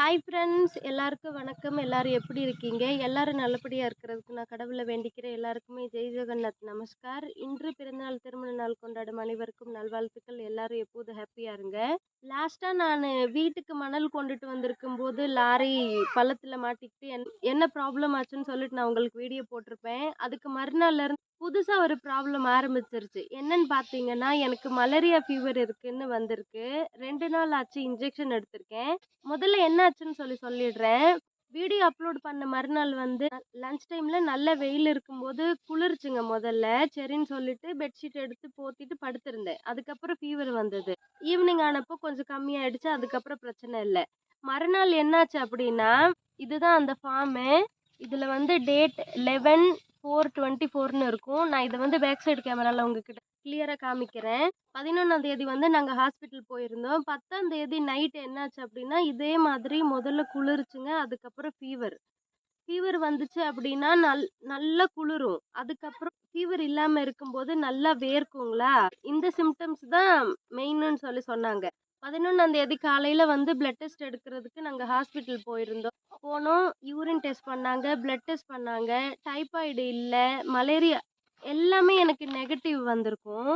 Hi friends எல்லாருக்கும் வணக்கம். எல்லாரும் எப்படி இருக்கீங்க? எல்லாரும் நல்லபடியாக இருக்கிறதுக்கு நான் கடவுளை வேண்டிக்கிறேன். எல்லாருக்குமே ஜெய் ஜெகநாத் நமஸ்கார். இன்று பிறந்தநாள் திருமண நாள் கொண்டாடும் அனைவருக்கும் நல்வாழ்த்துக்கள். எல்லாரும் எப்போதும் ஹாப்பியாக இருங்க. லாஸ்ட்டாக நான் வீட்டுக்கு மணல் கொண்டுட்டு வந்திருக்கும் போது லாரி பள்ளத்தில் மாட்டிக்கிட்டு என் என்ன ப்ராப்ளம் ஆச்சுன்னு சொல்லிட்டு நான் உங்களுக்கு வீடியோ போட்டிருப்பேன். அதுக்கு மறுநாள்ல இருந்து புதுசாக ஒரு ப்ராப்ளம் ஆரம்பிச்சிருச்சு. என்னன்னு பார்த்தீங்கன்னா எனக்கு மலேரியா ஃபீவர் இருக்குன்னு வந்திருக்கு. ரெண்டு நாள் ஆச்சு இன்ஜெக்ஷன் எடுத்திருக்கேன். முதல்ல என்ன ஆச்சுன்னு சொல்லி சொல்லிடுறேன். வீடியோ அப்லோட் பண்ண மறுநாள் வந்து லஞ்ச் டைமில் நல்ல வெயில் இருக்கும்போது குளிர்ச்சுங்க முதல்ல சரின்னு சொல்லிட்டு பெட்ஷீட் எடுத்து போத்திட்டு படுத்திருந்தேன். அதுக்கப்புறம் ஃபீவர் வந்தது. ஈவினிங் ஆனப்போ கொஞ்சம் கம்மியாயிடுச்சு அதுக்கப்புறம் பிரச்சனை இல்லை. மறுநாள் என்னாச்சு அப்படின்னா இதுதான் அந்த ஃபார்மு இதில் வந்து டேட் லெவன் ஃபோர் டுவெண்ட்டி ஃபோர்னு இருக்கும். நான் இதை வந்து பேக் சைடு கேமராவில் உங்ககிட்ட கிளியராக காமிக்கிறேன். பதினொன்றாம் தேதி வந்து நாங்கள் ஹாஸ்பிட்டல் போயிருந்தோம். பத்தாம் தேதி நைட் என்னாச்சு அப்படின்னா இதே மாதிரி முதல்ல குளிர்ச்சுங்க அதுக்கப்புறம் ஃபீவர் ஃபீவர் வந்துச்சு அப்படின்னா நல் நல்லா குளிரும். அதுக்கப்புறம் ஃபீவர் இல்லாமல் இருக்கும்போது நல்லா வேர்க்குங்களா? இந்த சிம்டம்ஸ் தான் மெயின்னு சொல்லி சொன்னாங்க. பதினொன்றாம் தேதி காலையில் வந்து பிளட் டெஸ்ட் எடுக்கிறதுக்கு நாங்கள் ஹாஸ்பிட்டல் போயிருந்தோம். போனோம் யூரின் டெஸ்ட் பண்ணாங்க பிளட் டெஸ்ட் பண்ணாங்க. டைபாய்டு இல்லை மலேரியா எல்லாமே எனக்கு நெகட்டிவ் வந்திருக்கும்.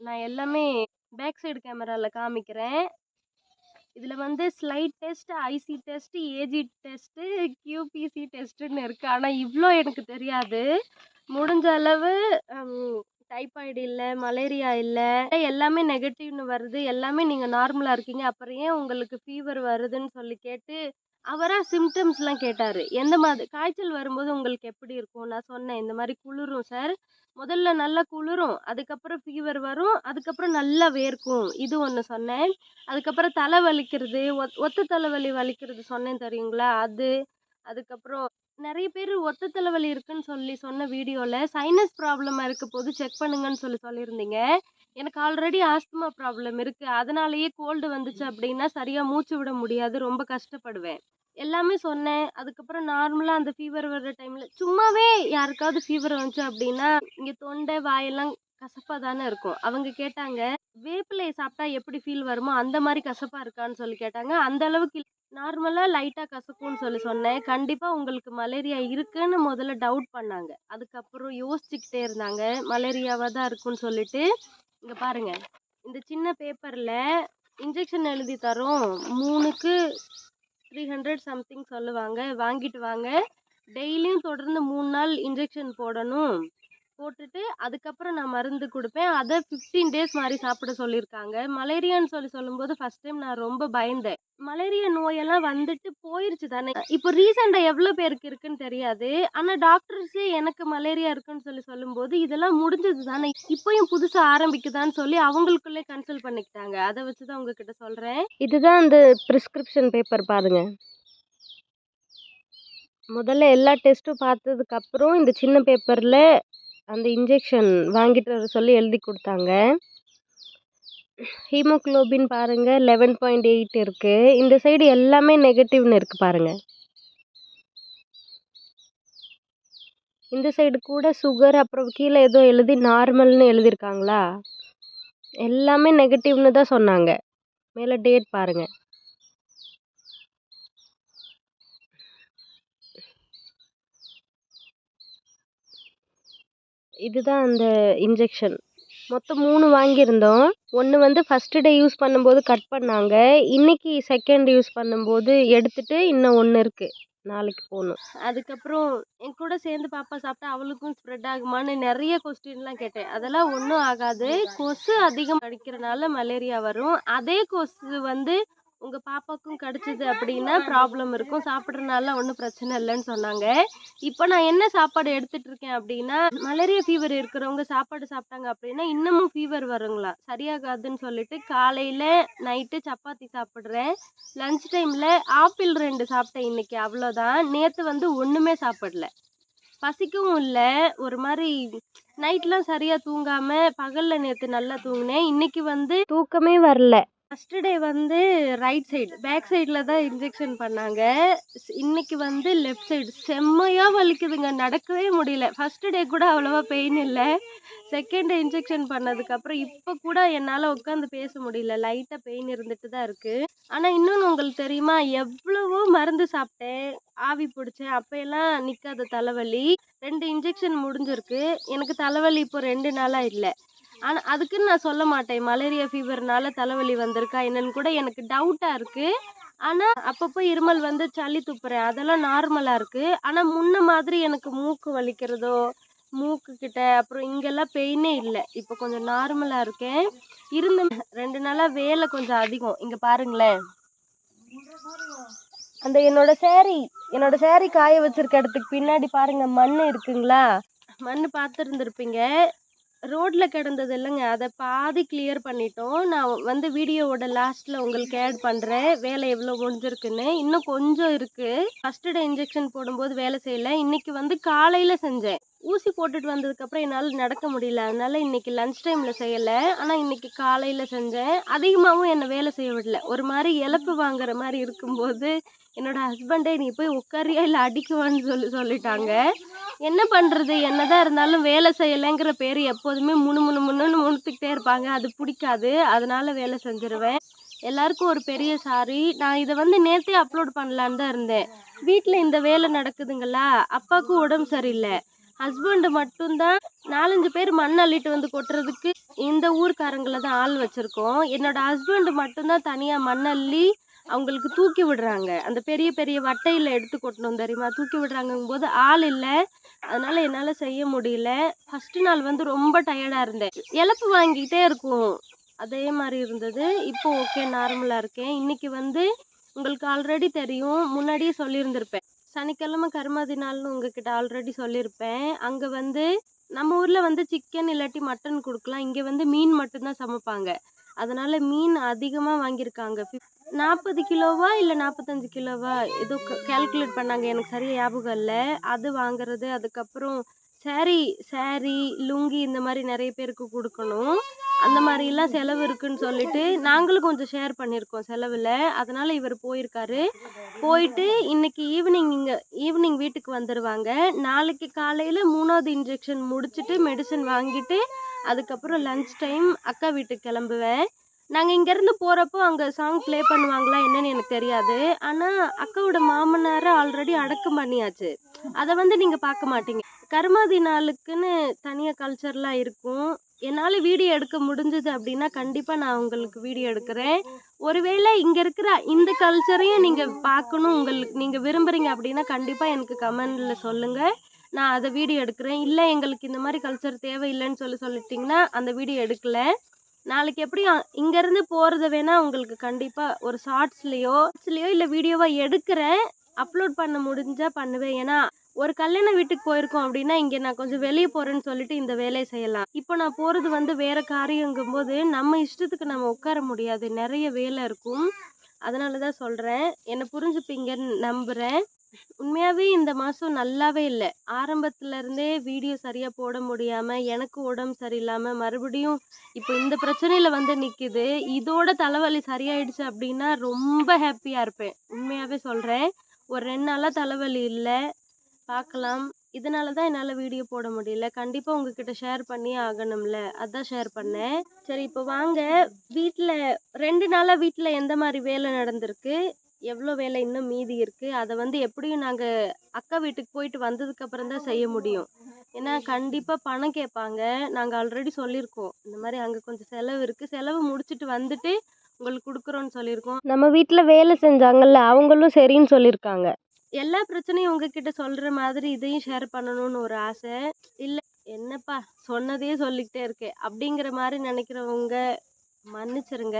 நான் எல்லாமே பேக் சைடு கேமராவில் காமிக்கிறேன். இதில் வந்து slide test IC test AG test QBC டெஸ்ட்டுன்னு இருக்குது ஆனால் இவ்வளோ எனக்கு தெரியாது. முடிஞ்ச அளவு டைஃபாய்டு இல்லை மலேரியா இல்லை எல்லாமே நெகட்டிவ்னு வருது. எல்லாமே நீங்கள் நார்மலாக இருக்கீங்க. அப்புறம் ஏன் உங்களுக்கு ஃபீவர் வருதுன்னு சொல்லி கேட்டு அவராக சிம்டம்ஸ்லாம் கேட்டார். எந்த மாதிரி காய்ச்சல் வரும்போது உங்களுக்கு எப்படி இருக்கும்? நான் சொன்னேன் இந்த மாதிரி குளிரும் சார் முதல்ல நல்லா குளிரும் அதுக்கப்புறம் ஃபீவர் வரும் அதுக்கப்புறம் நல்லா வேர்க்கும். இது ஒன்று சொன்னேன். அதுக்கப்புறம் தலை வலிக்கிறது ஒத் ஒத்த தலைவலி வலிக்கிறது சொன்னேன் தெரியுங்களா? அது அதுக்கப்புறம் நிறைய பேர் ஒத்த தலைவலி இருக்குன்னு சொல்லி சொன்ன வீடியோவில் சைனஸ் ப்ராப்ளமாக இருக்க போது செக் பண்ணுங்கன்னு சொல்லி சொல்லியிருந்தீங்க. எனக்கு ஆல்ரெடி ஆஸ்துமா ப்ராப்ளம் இருக்குது அதனாலேயே கோல்டு வந்துச்சு அப்படின்னா சரியாக மூச்சு விட முடியாது. ரொம்ப கஷ்டப்படுவேன். எல்லாமே சொன்னேன். அதுக்கப்புறம் நார்மலாக அந்த ஃபீவர் வர்ற டைமில் சும்மாவே யாருக்காவது ஃபீவர் வந்துச்சு அப்படின்னா இங்கே தொண்டை வாயெல்லாம் கசப்பாக தானே இருக்கும். அவங்க கேட்டாங்க வேப்பிலையை சாப்பிட்டா எப்படி ஃபீல் வருமோ அந்த மாதிரி கசப்பாக இருக்கான்னு சொல்லி கேட்டாங்க. அந்த அளவுக்கு நார்மலாக லைட்டாக கசக்கும்னு சொல்லி சொன்னேன். கண்டிப்பாக உங்களுக்கு மலேரியா இருக்குன்னு முதல்ல டவுட் பண்ணாங்க. அதுக்கப்புறம் யோசிச்சுக்கிட்டே இருந்தாங்க. மலேரியாவாக தான் இருக்குன்னு சொல்லிட்டு இங்கே பாருங்கள் இந்த சின்ன பேப்பரில் இன்ஜெக்ஷன் எழுதி தரோம் மூணுக்கு த்ரீ ஹண்ட்ரட் சம்திங் சொல்லுவாங்க. வாங்கிட்டு வாங்க. டெய்லியும் தொடர்ந்து மூணு நாள் இன்ஜெக்ஷன் போடணும். போட்டுட்டு அதுக்கப்புறம் நான் மருந்து கொடுப்பேன். அதை ஃபிஃப்டீன் டேஸ் மாதிரி சாப்பிட சொல்லியிருக்காங்க மலேரியான்னு சொல்லி சொல்லும்போது ஃபர்ஸ்ட் டைம் நான் ரொம்ப பயந்தேன். மலேரியா நோயெல்லாம் வந்துட்டு போயிருச்சு தானே. இப்போ ரீசெண்டாக எவ்வளோ பேருக்கு இருக்குன்னு தெரியாது. ஆனால் டாக்டர்ஸே எனக்கு மலேரியா இருக்குன்னு சொல்லி சொல்லும்போது இதெல்லாம் முடிஞ்சது தானே. இப்போயும் புதுசாக ஆரம்பிக்குதான்னு சொல்லி அவங்களுக்குள்ளே கன்சல்ட் பண்ணிக்கிட்டாங்க. அதை வச்சு தான் உங்ககிட்ட சொல்கிறேன் இதுதான் அந்த ப்ரிஸ்கிரிப்ஷன் பேப்பர் பாருங்க. முதல்ல எல்லா டெஸ்ட்டும் பார்த்ததுக்கப்புறம் இந்த சின்ன பேப்பரில் அந்த இன்ஜெக்ஷன் வாங்கிட்டு வர சொல்லி எழுதி கொடுத்தாங்க. ஹீமோக்ளோபின் பாருங்கள் லெவன் பாயிண்ட் எயிட் இருக்குது இந்த சைடு எல்லாமே நெகட்டிவ்னு இருக்குது பாருங்கள் இந்த சைடு கூட சுகர் அப்புறம் கீழே ஏதோ எழுதி நார்மல்னு எழுதியிருக்காங்களா? எல்லாமே நெகட்டிவ்னு தான் சொன்னாங்க. மேலே டேட் பாருங்கள் இதுதான் அந்த இன்ஜெக்ஷன் மொத்தம் மூணு வாங்கியிருந்தோம். ஒன்று வந்து ஃபஸ்ட்டு டே யூஸ் பண்ணும்போது கட் பண்ணாங்க. இன்றைக்கி செகண்ட் யூஸ் பண்ணும்போது எடுத்துட்டு இன்னும் ஒன்று இருக்குது நாளைக்கு போகணும். அதுக்கப்புறம் என் கூட சேர்ந்து பாப்பா சாப்பிட்டா அவளுக்கும் ஸ்ப்ரெட் ஆகுமான்னு நிறைய கொஸ்டின்லாம் கேட்டேன். அதெல்லாம் ஒன்றும் ஆகாது. கொசு அதிகம் அடிக்கிறனால மலேரியா வரும். அதே கொசு வந்து உங்கள் பாப்பாவுக்கும் கிடச்சிது அப்படின்னா ப்ராப்ளம் இருக்கும். சாப்பிட்றதுனால ஒன்றும் பிரச்சனை இல்லைன்னு சொன்னாங்க. இப்போ நான் என்ன சாப்பாடு எடுத்துகிட்டு இருக்கேன் அப்படின்னா மலேரியா ஃபீவர் இருக்கிறவங்க சாப்பாடு சாப்பிட்டாங்க அப்படின்னா இன்னமும் ஃபீவர் வருங்களா? சரியாகாதுன்னு சொல்லிட்டு காலையில் நைட்டு சப்பாத்தி சாப்பிட்றேன். லஞ்ச் டைமில் ஆப்பிள் ரெண்டு சாப்பிட்டேன் இன்றைக்கி அவ்வளோதான் நேற்று வந்து ஒன்றுமே சாப்பிடல. பசிக்கவும் இல்லை. ஒரு மாதிரி நைட்லாம் சரியாக தூங்காமல் பகலில் நேற்று நல்லா தூங்கினேன். இன்றைக்கி வந்து தூக்கமே வரல. ஃபர்ஸ்ட் டே வந்து ரைட் சைடு பேக் சைடில் தான் இன்ஜெக்ஷன் பண்ணாங்க. இன்னைக்கு வந்து லெஃப்ட் சைடு செம்மையாக வலிக்குதுங்க. நடக்கவே முடியல. ஃபர்ஸ்ட் டே கூட அவ்வளோவா பெயின் இல்லை. செகண்ட் டே இன்ஜெக்ஷன் பண்ணதுக்கப்புறம் இப்போ கூட என்னால் உட்காந்து பேச முடியல. லைட்டாக பெயின் இருந்துட்டு தான் இருக்குது ஆனால் இன்னொன்று உங்களுக்கு தெரியுமா? எவ்வளவோ மருந்து சாப்பிட்டேன். ஆவி பிடிச்சேன். அப்போயெல்லாம் நிற்காத தலைவலி. ரெண்டு இன்ஜெக்ஷன் முடிஞ்சிருக்கு. எனக்கு தலைவலி இப்போ ரெண்டு நாளாக இல்லை. ஆனால் அதுக்குன்னு நான் சொல்ல மாட்டேன். மலேரியா ஃபீவர்னால தலைவலி வந்திருக்கா என்னன்னு கூட எனக்கு டவுட்டாக இருக்குது ஆனால் அப்பப்போ இருமல் வந்து சளி துப்புறேன். அதெல்லாம் நார்மலாக இருக்குது ஆனால் முன்ன மாதிரி எனக்கு மூக்கு வலிக்கிறதோ மூக்கு கிட்ட அப்புறம் இங்கெல்லாம் பெயினே இல்லை. இப்போ கொஞ்சம் நார்மலாக இருக்கேன். இருந்த ரெண்டு நாளாக வேலை கொஞ்சம் அதிகம். இங்கே பாருங்களேன். அந்த என்னோட சேரீ என்னோட சேரீ காய வச்சிருக்க இடத்துக்கு பின்னாடி பாருங்க மண் இருக்குங்களா? மண் பார்த்துருந்துருப்பீங்க. ரோட்ல கிடந்தது இல்லைங்க. அதை பாதி கிளியர் பண்ணிட்டோம். நான் வந்து வீடியோவோட லாஸ்ட்ல உங்களுக்கு ஆட் பண்றேன். வேலை எவ்வளோ முடிஞ்சிருக்குன்னு. இன்னும் கொஞ்சம் இருக்கு. ஃபர்ஸ்ட் டே இன்ஜெக்ஷன் போடும்போது வேலை செய்யல. இன்னைக்கு வந்து காலையில செஞ்சேன். ஊசி போட்டுட்டு வந்ததுக்கு அப்புறம் என்னால் நடக்க முடியல. அதனால இன்னைக்கு லன்ச் டைம்ல செய்யல. ஆனா இன்னைக்கு காலையில செஞ்சேன். அதிகமாகவும் என்னை வேலை செய்ய விடல. ஒரு மாதிரி இழப்பு வாங்குற மாதிரி இருக்கும்போது என்னோட ஹஸ்பண்டே நீ போய் உட்காரியா இல்லை அடிக்குவான்னு சொல்லி சொல்லிட்டாங்க. என்ன பண்ணுறது என்னதான் இருந்தாலும் வேலை செய்யலைங்கிற பேர் எப்போதுமே முணு முணு முணுன்னு முணுத்துக்கிட்டே இருப்பாங்க. அது பிடிக்காது. அதனால வேலை செஞ்சிருவேன். எல்லாருக்கும் ஒரு பெரிய சாரி. நான் இதை வந்து நேற்றே அப்லோட் பண்ணலான்னு தான் இருந்தேன். வீட்டில் இந்த வேலை நடக்குதுங்களா? அப்பாவுக்கும் உடம்பு சரியில்லை. ஹஸ்பண்டு மட்டும்தான் நாலஞ்சு பேர் மண் அள்ளிட்டு வந்து கொட்டுறதுக்கு இந்த ஊர்க்காரங்கள தான் ஆள் வச்சுருக்கோம். என்னோட ஹஸ்பண்டு மட்டும்தான் தனியாக மண் அள்ளி அவங்களுக்கு தூக்கி விடுறாங்க. அந்த பெரிய பெரிய வட்டையில் எடுத்து கொட்டணும் தெரியுமா? தூக்கி விடுறாங்கும் போது ஆள் இல்லை. அதனால என்னால் செய்ய முடியல. ஃபர்ஸ்ட் நாள் வந்து ரொம்ப டயர்டாக இருந்தேன். இழப்பு வாங்கிக்கிட்டே இருக்கும். அதே மாதிரி இருந்தது. இப்போ ஓகே நார்மலாக இருக்கேன். இன்னைக்கு வந்து உங்களுக்கு ஆல்ரெடி தெரியும். முன்னாடியே சொல்லியிருந்திருப்பேன். சனிக்கிழமை கருமாதி நாள்னு உங்ககிட்ட ஆல்ரெடி சொல்லியிருப்பேன். அங்கே வந்து நம்ம ஊரில் வந்து சிக்கன் இல்லாட்டி மட்டன் கொடுக்கலாம். இங்கே வந்து மீன் மட்டும்தான் சமைப்பாங்க. அதனால மீன் அதிகமாக வாங்கியிருக்காங்க. நாற்பது கிலோவா இல்லை நாற்பத்தஞ்சு கிலோவா? ஏதோ கேல்குலேட் பண்ணாங்க. எனக்கு சரியாக ஞாபகம் இல்லை. அது வாங்குறது அதுக்கப்புறம் சேரீ சேரீ லுங்கி இந்த மாதிரி நிறைய பேருக்கு கொடுக்கணும். அந்த மாதிரிலாம் செலவு இருக்குன்னு சொல்லிட்டு நாங்களும் கொஞ்சம் ஷேர் பண்ணியிருக்கோம் செலவில். அதனால் இவர் போயிருக்காரு. போயிட்டு இன்னைக்கு ஈவினிங் இங்கே ஈவினிங் வீட்டுக்கு வந்துடுவாங்க நாளைக்கு காலையில் மூணாவது இன்ஜெக்ஷன் முடிச்சுட்டு மெடிசன் வாங்கிட்டு அதுக்கப்புறம் லன்ச் டைம் அக்கா வீட்டுக்கு கிளம்புவேன். நாங்கள் இங்கேருந்து போகிறப்போ அங்கே சாங் ப்ளே பண்ணுவாங்களா என்னன்னு எனக்கு தெரியாது. ஆனால் அக்காவோட மாமனாரை ஆல்ரெடி அடக்கம் பண்ணியாச்சு. அதை வந்து நீங்கள் பார்க்க மாட்டீங்க. கருமாதி நாளுக்குன்னு தனியாக கல்ச்சர்லாம் இருக்கும். என்னால் வீடியோ எடுக்க முடிஞ்சது அப்படின்னா கண்டிப்பாக நான் உங்களுக்கு வீடியோ எடுக்கிறேன். ஒருவேளை இங்கே இருக்கிற இந்த கல்ச்சரையும் நீங்கள் பார்க்கணும் உங்களுக்கு நீங்கள் விரும்புகிறீங்க அப்படின்னா கண்டிப்பாக எனக்கு கமெண்டில் சொல்லுங்கள் நான் அதை வீடியோ எடுக்கிறேன். இல்லை எங்களுக்கு இந்த மாதிரி கல்ச்சர் தேவையில்லைன்னு சொல்லி சொல்லிட்டிங்கன்னா அந்த வீடியோ எடுக்கலை. நாளைக்கு எப்படியும் இங்கேருந்து போகிறது வேணால் உங்களுக்கு கண்டிப்பாக ஒரு ஷார்ட்ஸ்லேயோ ஷார்ட்ஸ்லேயோ இல்லை வீடியோவாக எடுக்கிறேன். அப்லோட் பண்ண முடிஞ்சா பண்ணுவேன். ஏன்னா ஒரு கல்யாண வீட்டுக்கு போயிருக்கோம் அப்படின்னா இங்கே நான் கொஞ்சம் வெளியே போகிறேன்னு சொல்லிட்டு இந்த வேலையை செய்யலாம். இப்போ நான் போகிறது வந்து வேற காரியங்கும்போது நம்ம இஷ்டத்துக்கு நம்ம உட்கார முடியாது. நிறைய வேலை இருக்கும். அதனால தான் சொல்கிறேன் என்னை புரிஞ்சுப்பீங்கன்னு நம்புகிறேன் உண்மையாவே இந்த மாசம் நல்லாவே இல்லை. ஆரம்பத்துல இருந்தே வீடியோ சரியா போட முடியாம எனக்கு உடம்பு சரியில்லாம மறுபடியும் இப்போ இந்த பிரச்சனையில வந்து நிக்குது. இதோட தலைவலி சரியாயிடுச்சு அப்படின்னா ரொம்ப ஹாப்பியா இருப்பேன். உண்மையாவே சொல்றேன். ஒரு ரெண்டு நாளா தலைவலி இல்லை. பார்க்கலாம் இதனால தான் என்னால் வீடியோ போட முடியல. கண்டிப்பாக உங்ககிட்ட ஷேர் பண்ணி ஆகணும்ல. அதான் ஷேர் பண்ணேன். சரி இப்போ வாங்க. வீட்டில் ரெண்டு நாளாக வீட்டில் எந்த மாதிரி வேலை நடந்திருக்கு? எவ்வளோ வேலை இன்னும் மீதி இருக்குது அதை வந்து எப்படியும் நாங்கள் அக்கா வீட்டுக்கு போயிட்டு வந்ததுக்கு அப்புறம் தான் செய்ய முடியும். ஏன்னா கண்டிப்பாக பணம் கேட்பாங்க. நாங்கள் ஆல்ரெடி சொல்லியிருக்கோம் இந்த மாதிரி அங்கே கொஞ்சம் செலவு இருக்குது செலவு முடிச்சுட்டு வந்துட்டு உங்களுக்கு கொடுக்குறோன்னு சொல்லியிருக்கோம் நம்ம வீட்டில் வேலை செஞ்சாங்கல்ல அவங்களும் சரின்னு சொல்லியிருக்காங்க எல்லா பிரச்சனையும் உங்ககிட்ட சொல்கிற மாதிரி இதையும் ஷேர் பண்ணணும்னு ஒரு ஆசை. இல்லை என்னப்பா சொன்னதையே சொல்லிக்கிட்டே இருக்கேன் அப்படிங்கிற மாதிரி நினைக்கிறவங்க மன்னிச்சிருங்க.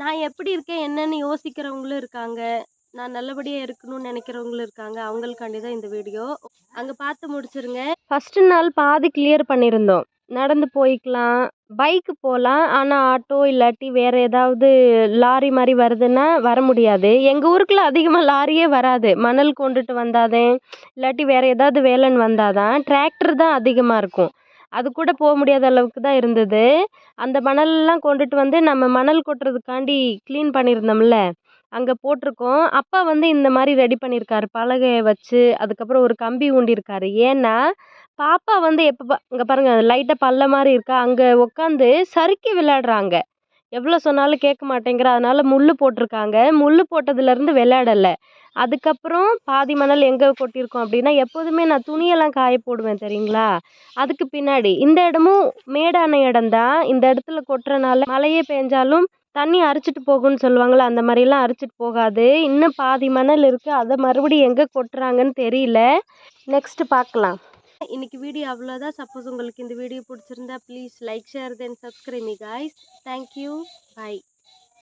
நான் எப்படி இருக்கேன்? என்னன்னு யோசிக்கிறவங்களும் இருக்காங்க. நான் நல்லபடியாக இருக்கணும்னு நினைக்கிறவங்களும் இருக்காங்க. அவங்களுக்காண்டி தான் இந்த வீடியோ. அங்கே பார்த்து முடிச்சிருங்க. ஃபஸ்ட்டு நாள் பாதி கிளியர் பண்ணியிருந்தோம். நடந்து போய்க்கலாம். பைக்கு போகலாம். ஆனால் ஆட்டோ இல்லாட்டி வேறு ஏதாவது லாரி மாதிரி வருதுன்னா வர முடியாது. எங்கள் ஊருக்குள்ள அதிகமாக லாரியே வராது. மணல் கொண்டுட்டு வந்தாதே இல்லாட்டி வேறு ஏதாவது வேலைன்னு வந்தாதான் டிராக்டர் தான் அதிகமாக இருக்கும். அது கூட போக முடியாத அளவுக்கு தான் இருந்தது. அந்த மணல்லாம் கொண்டுட்டு வந்து நம்ம மணல் கொட்டுறதுக்காண்டி க்ளீன் பண்ணியிருந்தோம்ல அங்கே போட்டிருக்கோம். அப்பா வந்து இந்த மாதிரி ரெடி பண்ணியிருக்காரு. பலகையை வச்சு அதுக்கப்புறம் ஒரு கம்பி ஊண்டியிருக்காரு. ஏன்னா பாப்பா வந்து எப்போ பா இங்கே பாருங்கள் லைட்டாக பல்ல மாதிரி இருக்கா. அங்கே உட்காந்து சறுக்கி விளையாடுறாங்க. எவ்வளோ சொன்னாலும் கேட்க மாட்டேங்கிற அதனால் முள் போட்டிருக்காங்க. முள் போட்டதுலேருந்து விளையாடலை. அதுக்கப்புறம் பாதி மணல் எங்கே கொட்டியிருக்கோம் அப்படின்னா எப்போதுமே நான் துணியெல்லாம் காய போடுவேன் தெரியுங்களா? அதுக்கு பின்னாடி இந்த இடமும் மேடான இடம்தான் இந்த இடத்துல கொட்டுறனால மழையே பெஞ்சாலும் தண்ணி அரிச்சிட்டு போகும்னு சொல்லுவாங்கள்ல அந்த மாதிரிலாம் அரிச்சிட்டு போகாது. இன்னும் பாதி மணல் இருக்குது அதை மறுபடியும் எங்கே கொட்டுறாங்கன்னு தெரியல. நெக்ஸ்ட்டு பார்க்கலாம். இன்னைக்கு வீடியோ அவ்வளோதான். சப்போஸ் உங்களுக்கு இந்த வீடியோ பிடிச்சிருந்தா please like share then subscribe me guys thank you bye